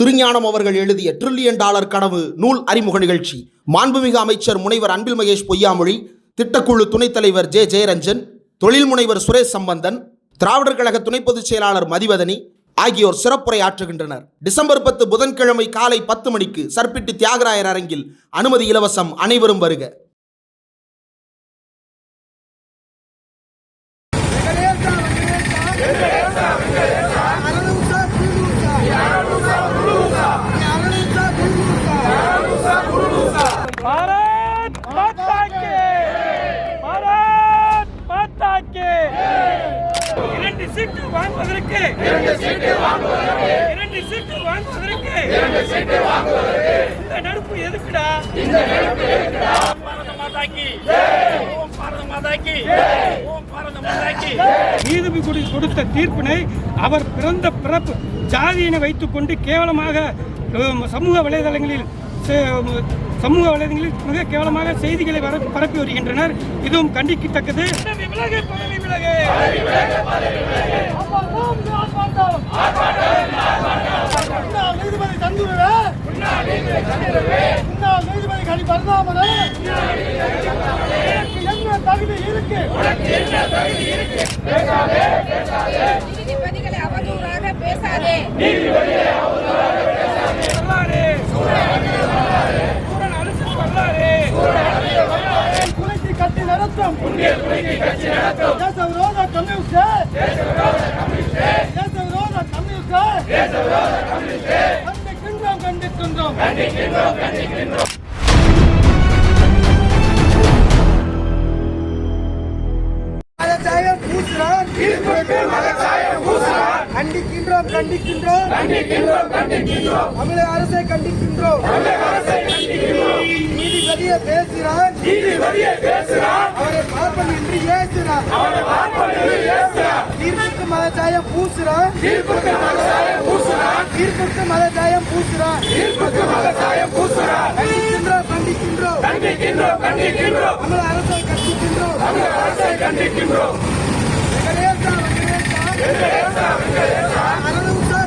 திருஞானம் அவர்கள் எழுதிய trillion dollar கனவு நூல் அறிமுக நிகழ்ச்சி. மாண்புமிகு அமைச்சர் முனைவர் அன்பில் மகேஷ் பொய்யாமொழி திட்டக்குழு துணைத் தலைவர் ஜே ஜெயரஞ்சன் தொழில் முனைவர் சுரேஷ் சம்பந்தன் திராவிடர் கழக துணை பொதுச் செயலாளர் மதிவதனி ஆகியோர் சிறப்புரை ஆற்றுகின்றனர். டிசம்பர் பத்து புதன்கிழமை காலை பத்து மணிக்கு சர்பிட்டி தியாகராயர் அரங்கில் அனுமதி இலவசம் அனைவரும் வருக. இரண்டு சீட்டு வாங்குவதற்கு. இரண்டு சீட்டு வாங்குவதற்கு. இரண்டு சீட்டு வாங்குவதற்கு. இந்த நடுப்பு எதுக்குடா? இந்த நடுப்பு எதுக்குடா? பாரத மாதா கி ஓம் பாரத மாதா கி ஓம் பாரத மாதா கி நீதிபதி கொடு- கொடுத்த தீர்ப்பினை அவர் பிறந்த பிறப்பு ஜாதியினை வைத்துக்கொண்டு கேவலமாக சமூக வலைதளங்களில் சமூக வலைதளங்களில் மிக கேவலமாக செய்திகளை பரப்பி வருகின்றனர். இதுவும் கண்டிக்கத்தக்கது. விலகு பதவி விலகு. நீதிபதி தந்துருவே முன்னாள் நீதிபதி கனி பரந்தாமனே என்ன தகுதி இருக்கு நீதிபதிகளை அவதூறாக பேசாதே கட்டி நடத்தும் தேச விரோத கம்யூனிஸ்ட் தேச விரோத கம்யூனிஸ்ட் கண்டிக்கின்றோம் கண்டிக்கின்றோம் மதச்சாயம் பூசுறான் கண்டிக்கின்றோம் கண்டிக்கின்றோம் கண்டிக்கின்றோம் தமிழக அரசை கண்டிக்கின்றோம் நீதிபதியை பேசுகிறான் நீதிபதியை பேசுகிறான் அவரை பார்ப்பது என்று ஏசுகிறான் அவரை என்று ஏசுகிறான் மத ஜாயம் பூசுறான் தீர்ப்புக்கு மத ஜாயம் பூசுறான் தீர்ப்புக்கு மத ஜாயம் பூசுறான் தீர்ப்புக்கு மத ஜாயம் பூசுறான் கண்டிக்கின்றோம் கண்டிக்கின்றோம் கண்டிக்கின்றோம் கண்டிக்கின்றோம் தமிழ் அரசை கண்டிக்கின்றோம் தமிழ் அரசை கண்டிக்கின்றோம் வெங்கடேசா வெங்கடேசா. வெங்கடேசா அரணுசா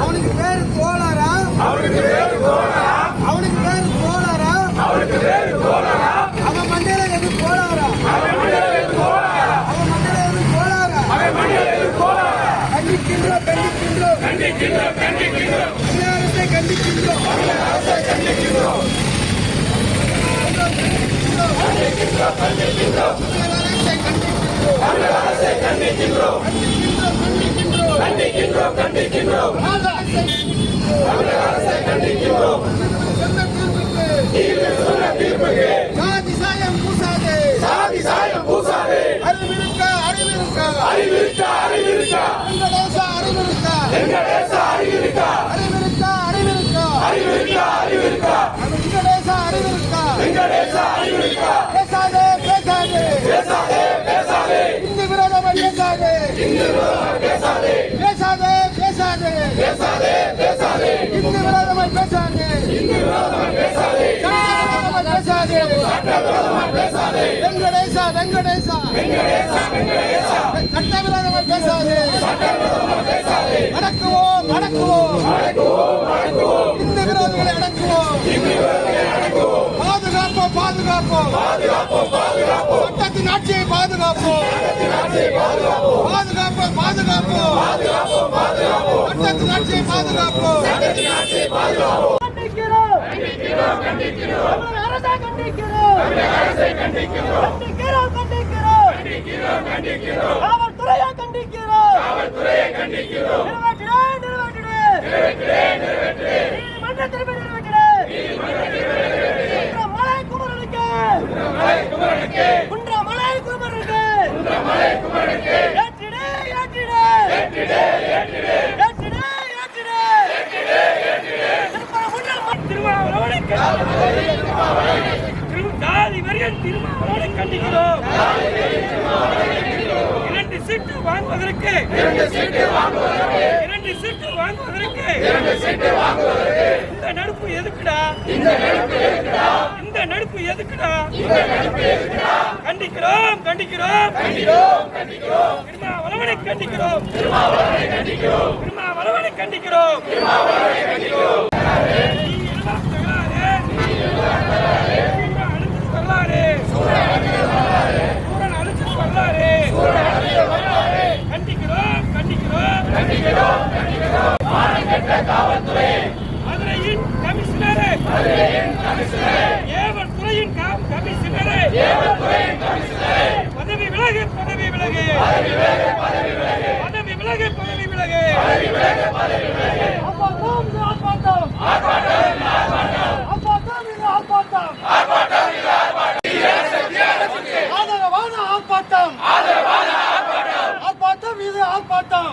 அவனுக்கு பேரு கோளாரா அவனுக்கு பேரு கோளாரா அவனுக்கு பேரு கோளாரா அவனுக்கு பேரு சாதி சாயம் பூசாதே சாதி சாயம் பூசாதே அறிவிருக்கா அறிவிருக்கா அறிவிருக்கா அறிவிருக்கா வெங்கடேசா அறிவிருக்கா வெங்கடேசா அறிவிருக்கா அறிவிருக்கா அறிவிருக்கா அறிவிருக்கா அறிவிருக்கா. வெங்கடேசா அறிவிருக்கா? வெங்கடேசா அறிவிருக்கா? பேசாதே பேசாதே. பேசாதே பேசாதே. இந்து விரோதமா பேசாதே. இந்து விரோதமா பேசாதே. பேசாதே பேசாதே. பேசாதே பேசாதே. இந்து விரோதமா பேசாதே. இந்து விரோதமா பேசாதே பேசாதே. சட்டவிரோதமாக பேசாதே அடக்குவோம் அடக்குவோம் இந்த விரோதிகளை அடக்குவோம் பாதுகாப்போம் பாதுகாப்போம் சட்டத்தின் ஆட்சியை பாதுகாப்போம் பாதுகாப்போம் பாதுகாப்போம் சட்டத்தின் ஆட்சியை பாதுகாப்போம் கண்டிக்கிறோம் கண்டிக்கிறோம் அரசை கண்டிக்கிறோம் கண்டிக்கிறோம் கண்டிக்கிறோம் கண்டிக்கிறோம் கண்டிக்கிறோம். காவல்துறையை கண்டிக்கிறோம். காவல்துறையை கண்டிக்கிறோம். நிறைவேற்றினேன் நிறைவேற்றினேன் நிறைவேற்றினேன் நிறைவேற்றினேன் நீதிமன்றத்தில் வாங்குவதற்கு இரண்டு சீட்டு வாங்குவதற்கு இரண்டு சீட்டு வாங்குவதற்கு இரண்டு சீட்டு வாங்குவதற்கு இந்த நடுப்பு எதுக்குடா? இந்த நடுப்பு எதுக்குடா? இந்த நடுப்பு எதுக்குடா? கண்டிக்கிறோம் கண்டிக்கிறோம். திருமாவளவனை கண்டிக்கிறோம். திருமாவளவனை கண்டிக்கிறோம். நீ எல்லாம் தகராறு. சூரன் அழிச்சிட்டு வரலாறு. சூரன் அழிச்சிட்டு வரலாறு. ஆர்ப்பாட்டம் ஆர்ப்பாட்டம். இது ஆர்ப்பாட்டம்.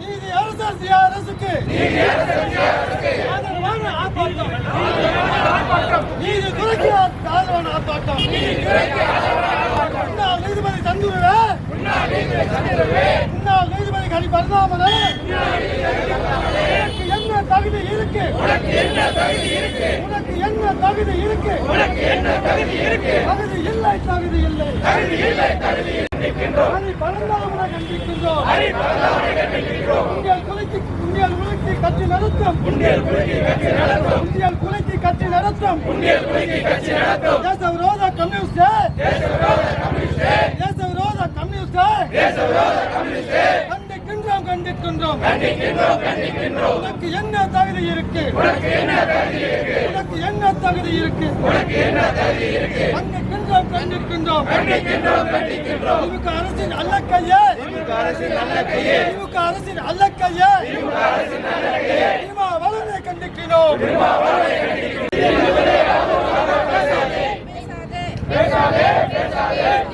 நீதி அரசு சிஆர்எஸ்க்கு நீதி அரசு சிஆர்எஸ்க்கு ஆதரவான ஆர்ப்பாட்டம். ஆதரவான ஆர்ப்பாட்டம். நீதி துறைக்கு ஆதரவான ஆர்ப்பாட்டம். நீதி துறைக்கு ஆதரவான நீதிபதி முன்னாள் நீதிபதி கனி உனக்கு என்ன தகுதி இருக்கு உனக்கு என்ன தகுதி இருக்கு? உனக்கு என்ன தகுதி இருக்கு? உனக்கு என்ன தகுதி இருக்கு தகுதி இல்லை தகுதி இல்லை. தகுதி இல்லை தகுதி ஹரி பரந்தாமனை கண்டிக்கின்றோம். ஹரி பரந்தாமனை கண்டிக்கின்றோம் உங்கள் குலைக்கு உங்கள் குலைக்கு கட்சி நடத்தும். உங்கள் கட்சி நடத்தும் உங்கள் கட்சி நடத்தும். உங்கள் கட்சி நடத்தும் தேச விரோத கம்யூனிஸ்ட் தேச விரோத கம்யூனிஸ்ட் தேச விரோத கம்யூனிஸ்ட் தேச விரோத கம்யூனிஸ்ட் கண்டிக்கின்றோம் கண்டிக்கின்றோம். கண்டிக்கின்றோம் கண்டிக்கின்றோம். உனக்கு என்ன தகுதி இருக்கு? உனக்கு என்ன தகுதி இருக்கு? உனக்கு என்ன தகுதி இருக்கு? உனக்கு என்ன தகுதி இருக்கு? கண்டிக்கின்றோம் கண்டிக்கின்றோம். கண்டிக்கின்றோம் கண்டிக்கின்றோம். திமுக அரசின் அல்லக்கையே. திமுக அரசின் அரசின் அல்லக்கையே. திமுக அரசின் கண்டிக்கிறோம் பேசாதே. நீதிபதிகளை அவதூறாக பேசாதே.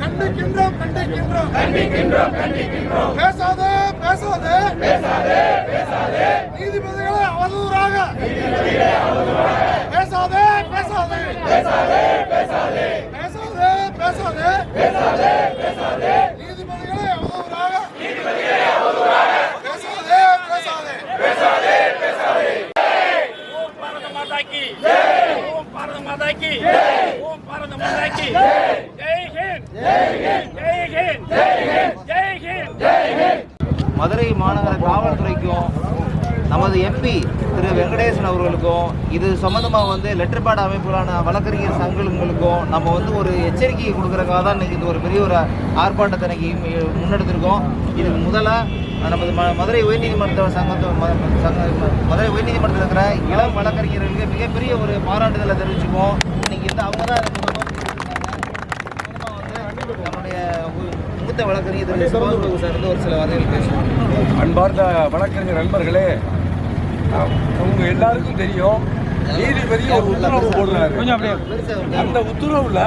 கண்டிக்கின்றோம் கண்டிக்கின்றோம் கண்டிக்கின்றோம் கண்டிக்கின்றோம் பேசாதே பேசாதே. பேசாதே பேசாதே நீதிபதிகளை அவதூறாக. பேசாதே பேசாதே பேசாதே பேசாதே. பேசாதே பேசாதே. பேசாதே பேசாதே நீதிபதிகளை அவதூறாக நீதிபதிகளை அவதூறாக பேசாதே பேசாதே ஓம் பாரத மாதா கி ஓம் பாரத மாதா கி ஓம் பாரத மாதா கி ஜெய் ஹிந்த் ஜெய் ஹிந்த் ஜெய் ஹிந்த் ஜெய் ஹிந்த் ஜெய் ஹிந்த் மதுரை மாநகர காவல்துறைக்கும் நமது எம்பி திரு வெங்கடேசன் அவர்களுக்கும் இது சம்மந்தமாக வந்து லெட்டர்பாடு அமைப்புகளான வழக்கறிஞர் சங்கங்களுக்கும் நம்ம வந்து ஒரு எச்சரிக்கையை கொடுக்குறக்காக தான் இன்னைக்கு இது ஒரு பெரிய ஒரு ஆர்ப்பாட்டத்தை இன்னைக்கு மு- முன்னெடுத்திருக்கோம். இதுக்கு முதல்ல நமது ம மதுரை உயர்நீதிமன்ற சங்கத்து ம- சங்க மதுரை உயர்நீதிமன்றத்தில் இருக்கிற இளம் வழக்கறிஞர்களுக்கு மிகப்பெரிய ஒரு பாராட்டுதலை தெரிவிச்சுக்குவோம். இன்னைக்கு வந்து அவங்க தான் நம்முடைய மூத்த வழக்கறிஞர் சார் வந்து ஒரு சில வார்த்தைகள் பேசுவோம். அன்பார்ந்த வழக்கறிஞர் நண்பர்களே உங்க எல்லாருக்கும் தெரியும். நீதிபதி ஒரு உத்தரவு போடுறாரு. அந்த உத்தரவுல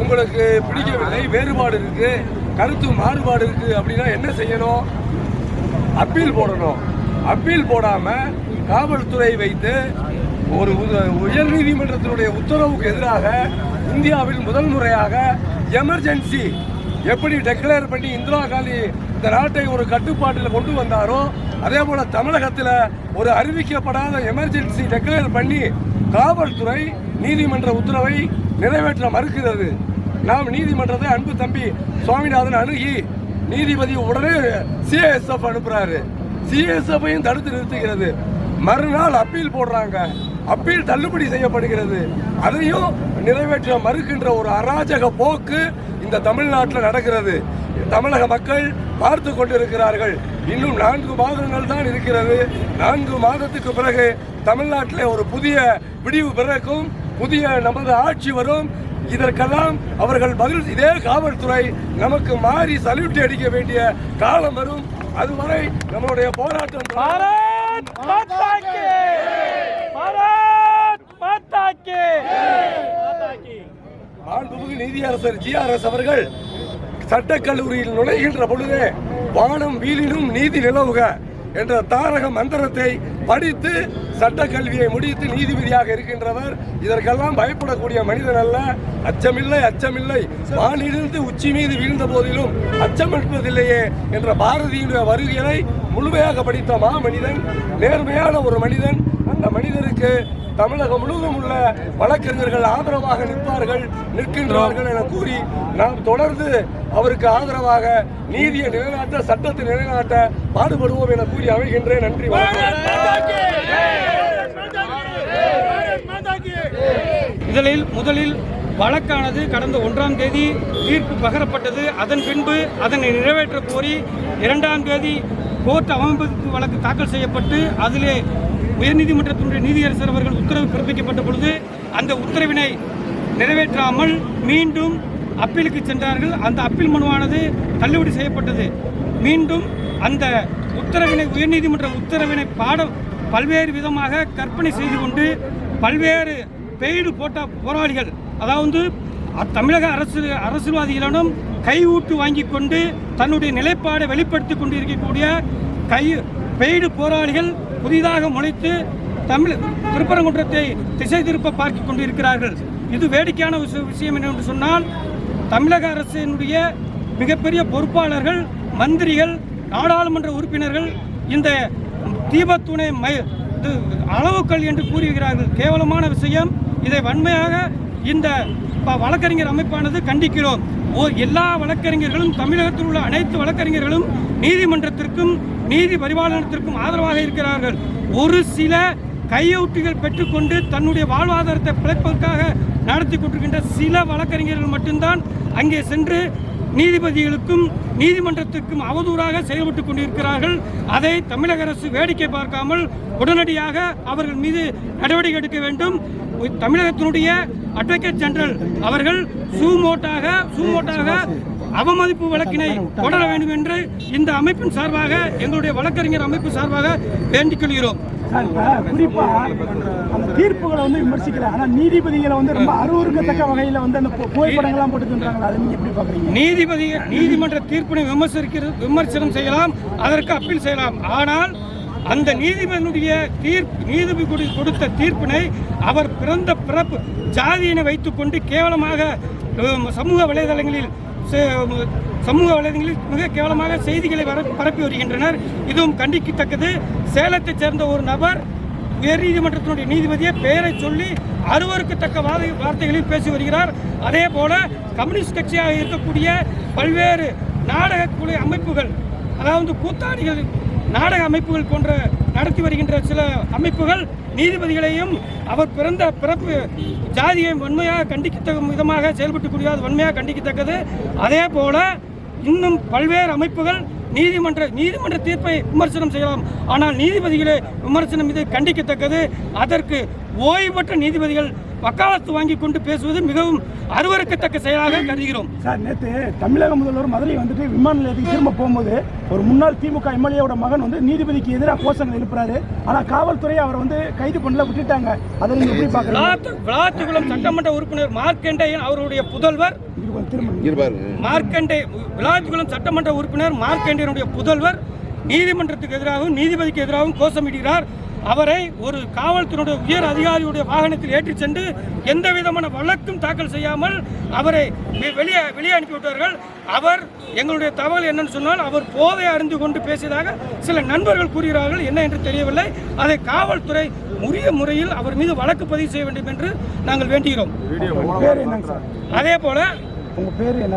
உங்களுக்கு பிடிக்கவில்லை வேறுபாடு இருக்கு கருத்து மாறுபாடு இருக்கு அப்படின்னா என்ன செய்யணும்? அப்பீல் போடணும். அப்பீல் போடாம காவல்துறை வைத்து ஒரு உயர் நீதிமன்றத்தினுடைய உத்தரவுக்கு எதிராக இந்தியாவில் முதல் முறையாக எமர்ஜென்சி எப்படி டெக்ளேர் பண்ணி இந்திரா காந்தி இந்த நாட்டை ஒரு கட்டுப்பாட்டில் கொண்டு வந்தாரோ அதே போல தமிழகத்தில் ஒரு அறிவிக்கப்படாத எமர்ஜென்சி டெக்ளேர் பண்ணி காவல்துறை நீதிமன்ற உத்தரவை நிறைவேற்ற மறுக்கிறது. நாம் நீதிமன்றத்தை அன்பு தம்பி சுவாமிநாதன் அணுகி நீதிபதி உடனே சிஎஸ்எஃப் அனுப்புறாரு. சிஎஸ்எஃப்பையும் தடுத்து நிறுத்துகிறது. மறுநாள் அப்பீல் போடுறாங்க. அப்பீல் தள்ளுபடி செய்யப்படுகிறது. அதையும் நிறைவேற்ற மறுக்கின்ற ஒரு அராஜக போக்கு இந்த தமிழ்நாட்டில் நடக்கிறது. தமிழக மக்கள் பார்த்து கொண்டிருக்கிறார்கள். இன்னும் நான்கு மாதங்கள் தான் இருக்கிறது. நான்கு மாதத்துக்கு பிறகு தமிழ்நாட்டில் ஒரு புதிய விடிவு பிறக்கும். புதிய நமது ஆட்சி வரும். இதற்கெல்லாம் அவர்கள் பதில் இதே காவல்துறை நமக்கு மாறி சல்யூட் அடிக்க வேண்டிய காலம் வரும். அதுவரை நம்மளுடைய போராட்டம் மாண்புமிகு நீதியரசர் ஜிஆர்எஸ் அவர்கள் சட்டக்கல்லூரியில் நுழைகின்ற பொழுதே வானம் வீலிலும் நீதி நிலவுக என்ற தாரக மந்திரத்தை படித்து சட்டக்கல்வியை முடித்து நீதிபதியாக இருக்கின்றவர். இதற்கெல்லாம் பயப்படக்கூடிய மனிதன் அல்ல. அச்சமில்லை அச்சமில்லை. வானிலிருந்து உச்சி மீது வீழ்ந்த போதிலும் அச்சம் என்பதில்லையே என்ற பாரதியினுடைய வருகையை முழுமையாக படித்த மா மனிதன் நேர்மையான ஒரு மனிதன். அந்த மனிதனுக்கு தமிழகம் முழுவதும் உள்ள வழக்கறிஞர்கள் ஆதரவாக நிற்பார்கள் நிற்கின்றார்கள் என கூறி நாம் தொடர்ந்து அவருக்கு ஆதரவாக நீதியை நிலைநாட்ட சட்டத்தை நிலைநாட்ட பாடுபடுவோம் என கூறி அமைகின்றேன் நன்றி வணக்கம். இதில் முதலில் வழக்கானது கடந்த ஒன்றாம் தேதி தீர்ப்பு பகரப்பட்டது. அதன் பின்பு அதனை நிறைவேற்ற கோரி இரண்டாம் தேதி கோர்ட் அவமதிப்பு வழக்கு தாக்கல் செய்யப்பட்டு அதிலே உயர்நீதிமன்றத்தினுடைய நீதியரசர் அவர்கள் உத்தரவு பிறப்பிக்கப்பட்ட பொழுது அந்த உத்தரவினை நிறைவேற்றாமல் மீண்டும் அப்பீலுக்கு சென்றார்கள். அந்த அப்பீல் மனுவானது தள்ளுபடி செய்யப்பட்டது. மீண்டும் அந்த உத்தரவினை உயர்நீதிமன்ற உத்தரவினை பாட பல்வேறு விதமாக கற்பனை செய்து கொண்டு பல்வேறு பெய்டு போட்ட போராளிகள் அதாவது தமிழக அரசு அரசியல்வாதிகளிடம் கையூட்டு வாங்கி கொண்டு தன்னுடைய நிலைப்பாடை வெளிப்படுத்தி கொண்டு இருக்கக்கூடிய கை பெய்டு போராளிகள் புதிதாக முளைத்து தமிழ் திருப்பரங்குன்றத்தை திசை திருப்ப பார்க்க கொண்டிருக்கிறார்கள். இது வேடிக்கையான விஷ- விஷயம் என்னவென்று சொன்னால் தமிழக அரசினுடைய மிகப்பெரிய பொறுப்பாளர்கள் மந்திரிகள் நாடாளுமன்ற உறுப்பினர்கள் இந்த தீபத்துணை மை இது அளவுக்கள் என்று கூறுகிறார்கள். கேவலமான விஷயம். இதை வன்மையாக இந்த ப- வழக்கறிஞர் அமைப்பானது கண்டிக்கிறோம். எல்லா வழக்கறிஞர்களும் தமிழகத்தில் உள்ள அனைத்து வழக்கறிஞர்களும் நீதிமன்றத்திற்கும் நீதி பரிபாலனத்திற்கும் ஆதரவாக இருக்கிறார்கள். ஒரு சில கையொட்டிகள் பெற்றுக்கொண்டு தன்னுடைய வாழ்வாதாரத்தை பிழைப்பதற்காக நடத்தி கொண்டிருக்கின்ற சில வழக்கறிஞர்கள் மட்டும்தான் அங்கே சென்று நீதிபதிகளுக்கும் நீதிமன்றத்திற்கும் அவதூறாக செயல்பட்டு கொண்டிருக்கிறார்கள். அதை தமிழக அரசு வேடிக்கை பார்க்காமல் உடனடியாக அவர்கள் மீது நடவடிக்கை எடுக்க வேண்டும். தமிழகத்தினுடைய அட்வொகேட் ஜெனரல் அவர்கள் சூமோட்டாக சூமோட்டாக அவமதிப்பு வழக்கினை தொடர வேண்டும் என்று இந்த அமைப்பின் சார்பாக எங்களுடைய வழக்கறிஞர் அமைப்பு சார்பாக வேண்டிக் கொள்கிறோம். குறிப்பா அந்த தீர்ப்புகளை வந்து விமர்சிக்கல. ஆனா நீதிபதிகளை வந்து ரொம்ப அருவருக்கத்தக்க வகையில வந்து அந்த புகைப்படங்கள்லாம் போட்டு தந்துறாங்களா அதை நீங்க எப்படி பாக்குறீங்க? நீதிபதி நீதிமன்ற தீர்ப்பினை விமர்சிக்கிறது விமர்சனம் செய்யலாம் அதற்கு அப்பீல் செய்யலாம். ஆனால் அந்த நீதிபதியினுடைய தீர்ப்பு நீதிபதி கொடுத்த தீர்ப்பினை அவர் பிறந்த பிறப்பு ஜாதியினை வைத்துக்கொண்டு கேவலமாக சமூக வலைதளங்களில் சமூக வலைதளங்களில் மிக கேவலமாக செய்திகளை வர பரப்பி வருகின்றனர். இதுவும் கண்டிக்கத்தக்கது. சேலத்தைச் சேர்ந்த ஒரு நபர் உயர்நீதிமன்றத்தினுடைய நீதிபதியை பெயரை சொல்லி அருவருக்கத்தக்க வாத வார்த்தைகளில் பேசி வருகிறார். அதே போல கம்யூனிஸ்ட் கட்சியாக இருக்கக்கூடிய பல்வேறு நாடக குழு அமைப்புகள் அதாவது கூத்தாடிகள் நாடக அமைப்புகள் போன்ற நடத்தி வருகின்ற சில அமைப்புகள் நீதிபதிகளையும் அவர் பிறந்த பிறப்பு ஜாதியை வன்மையாக கண்டிக்கத்தக்க விதமாக செயல்பட்டுக்கூடிய அது வன்மையாக கண்டிக்கத்தக்கது. அதே போல இன்னும் பல்வேறு அமைப்புகள் நீதிமன்ற நீதிமன்ற தீர்ப்பை விமர்சனம் செய்யலாம். ஆனால் நீதிபதிகளை விமர்சனம் இது கண்டிக்கத்தக்கது. அதற்கு ஓய்வு பெற்ற நீதிபதிகள் வக்காலத்து வாங்கி கொண்டு பேசுவது மிகவும் அருவருக்கத்தக்க செயலாக கருதுகிறோம். சார் நேற்று தமிழக முதல்வர் மதுரை வந்துட்டு விமான நிலையத்துக்கு திரும்ப போகும்போது ஒரு முன்னாள் திமுக எம்எல்ஏவோட மகன் வந்து நீதிபதிக்கு எதிராக கோஷங்கள் எழுப்புறாரு. ஆனா காவல்துறை அவரை வந்து கைது பண்ணல விட்டுட்டாங்க. அதை நீங்க எப்படி விளாத்து- விளாத்துக்குளம் சட்டமன்ற உறுப்பினர் மார்க்கண்டேயன் அவருடைய புதல்வர் மார்க்கண்டே விளாத்துக்குளம் சட்டமன்ற உறுப்பினர் மார்க்கண்டேயனுடைய புதல்வர் நீதிமன்றத்துக்கு எதிராகவும் நீதிபதிக்கு எதிராகவும் கோஷமிடுகிறார். அவரை ஒரு காவல்துறையுடைய உயர் அதிகாரியுடைய வாகனத்தில் ஏற்றிச் சென்று எந்த விதமான வழக்கும் தாக்கல் செய்யாமல் அவரை வெ- வெளியே வெளியே அனுப்பிவிட்டார்கள். அவர் எங்களுடைய தகவல் என்னன்னு சொன்னால் அவர் போதை அறிந்து கொண்டு பேசியதாக சில நண்பர்கள் கூறுகிறார்கள். என்ன என்று தெரியவில்லை. அதை காவல்துறை உரிய முறையில் அவர் மீது வழக்கு பதிவு செய்ய வேண்டும் என்று நாங்கள் வேண்டுகிறோம். அதே போல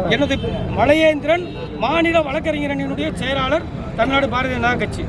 எனது மலையேந்திரன் மாநில வழக்கறிஞரணியினுடைய செயலாளர் தமிழ்நாடு பாரதிய ஜனதா கட்சி.